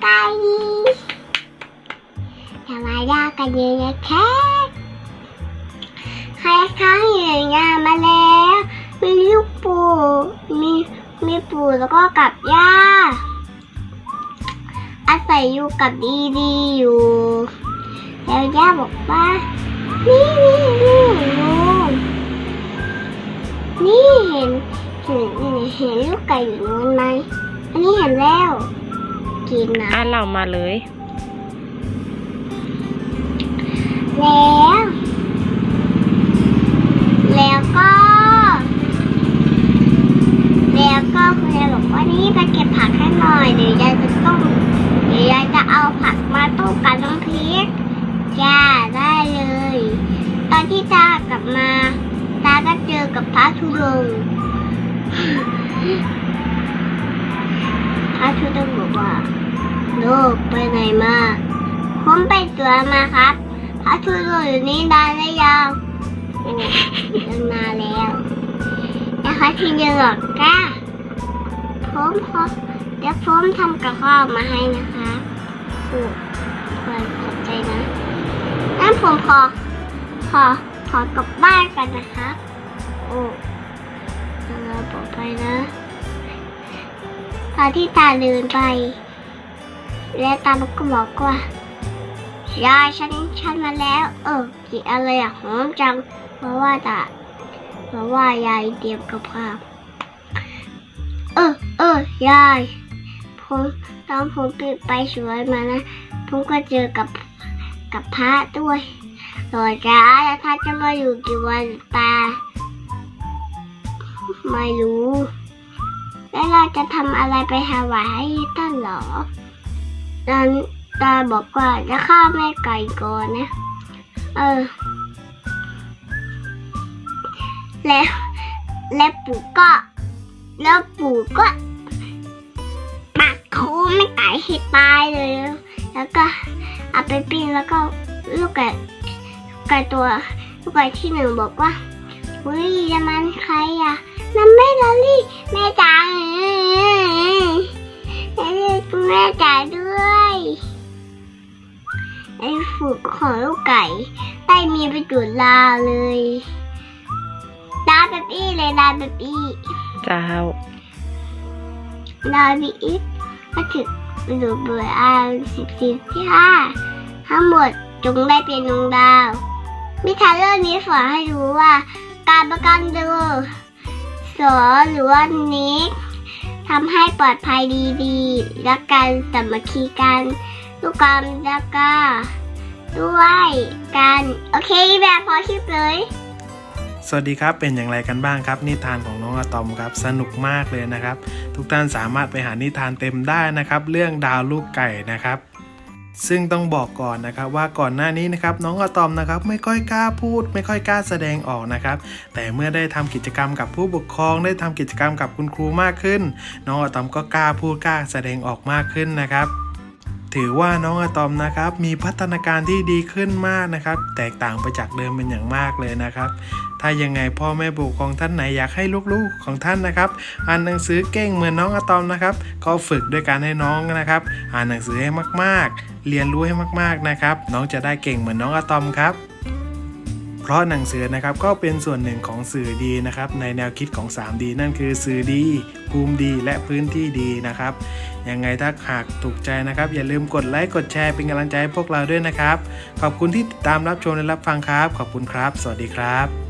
ไปอย่ามาลากันเยอะนแค่ใครข้างเยู่อยามาแล้ว มีลูกปู่ มีมีปู่แล้วก็กับย่า อาศัยอยู่กับดีดีอยู่ แล้วย่าบอกว่า นี่นี่นี่นี่เห็นเห็นเห็นลูกไก่อยู่นู้นไหม อันนี้เห็นแล้ว กินนะอะเรามาเลย แล้ว แล้วก็ แล้วก็คุณยายบอกว่านี่ไปเก็บผักให้หน่อยเดี๋ยวยายจะต้มเดี๋ยวยายจะเอาผักมาต้มกับน้ำพริกจ้าได้เลย ตอนที่ตากลับมา ตาก็เจอกับพระธุดงค์ พระธุดงค์บอกว่าลูกไปไหนมา ผมไปสวนมาครับ พระธุดงค์อยู่นี่นานแล้วยังโอ้ตั้งนานแล้วนะคะทีเดียวหรอกก้าผมขอเดี๋ยวผมทำกับข้าวมาให้นะคะโอ้ขอขอบใจนะงั้นผมขอ ขอ ขอกลับบ้านกันนะคะ โอ้เราปลอดภัยนะ ตอนที่ตาเดินไป และตาก็บอกว่า ยายฉันฉันมาแล้ว เออกินอะไรอะหอมจังเพราะว่าตาเพราะว่ายายเตรียมกับข้าวเออเออยายผมตอนผมปิดไปสวยมานะผมก็เจอกับกับพระด้วยหลอจ้าแล้วท่าจะมาอยู่กี่วันตาไม่รู้ แล้วเราจะทำอะไรไปถวายให้ท่านเหรอตอนตาบอกว่าจะฆ่าแม่ไก่ก่อนนะ เออ แล้ว แล้วปู่ก็ แล้วปู่ก็ปักโคแม่ไก่ให้ตายเลย แล้วก็เอาไปปิ้งแล้วก็ลูกไก่ไก่ตัวลูกไก่ที่หนึ่งบอกว่า เฮ้ยจะมันใครอะนั่นแม่ลอรี่แม่จ๋าเอ้ยแม่จ๋าด้วยไอ้ฝึกของลูกไก่ได้มีประโยชน์ลาเลยลาแบบอี้เลยลาแบบอี้เจ้าลาแบบอี้ก็ถึงหรือเบื่ออ่านสิบสิบที่ห้าทั้งหมดจงได้เป็นดวงดาวนิทานเรื่องนี้สอนให้รู้ว่า การประกันดูสอหรือว่านิกทำให้ปลอดภัยดีๆและการสามัคคีกันทุกกรรมแล้วก็ด้วยกัน โอเคแบบพอคลิปเลย สวัสดีครับเป็นอย่างไรกันบ้างครับ นิทานของน้องอะตอมครับ สนุกมากเลยนะครับ ทุกท่านสามารถไปหานิทานเต็มได้นะครับ เรื่องดาวลูกไก่นะครับ ซึ่งต้องบอกก่อนนะครับว่าก่อนหน้านี้นะครับน้องอะตอมนะครับไม่ค่อยกล้าพูด ไม่ค่อยกล้าแสดงออกนะครับ แต่เมื่อได้ทำกิจกรรมกับผู้ปกครอง ได้ทำกิจกรรมกับคุณครูมากขึ้น น้องอะตอมก็กล้าพูดกล้าแสดงออกมากขึ้นนะครับถือว่าน้องอะตอมนะครับมีพัฒนาการที่ดีขึ้นมากนะครับ แตกต่างไปจากเดิมเป็นอย่างมากเลยนะครับ ถ้ายังไงพ่อแม่ผู้ปกครองท่านไหนอยากให้ลูกๆของท่านนะครับอ่านหนังสือเก่งเหมือนน้องอะตอมนะครับ ก็ฝึกด้วยการให้น้องนะครับ อ่านหนังสือให้มากๆ เรียนรู้ให้มากๆนะครับ น้องจะได้เก่งเหมือนน้องอะตอมครับเพราะหนังสือนะครับก็เป็นส่วนหนึ่งของสื่อดีนะครับในแนวคิดของ 3D นั่นคือสื่อดีภูมิดีและพื้นที่ดีนะครับยังไงถ้าหากถูกใจนะครับ อย่าลืมกดไลค์กดแชร์เป็นกำลังใจให้พวกเราด้วยนะครับ ขอบคุณที่ติดตามรับชมและรับฟังครับ ขอบคุณครับ สวัสดีครับ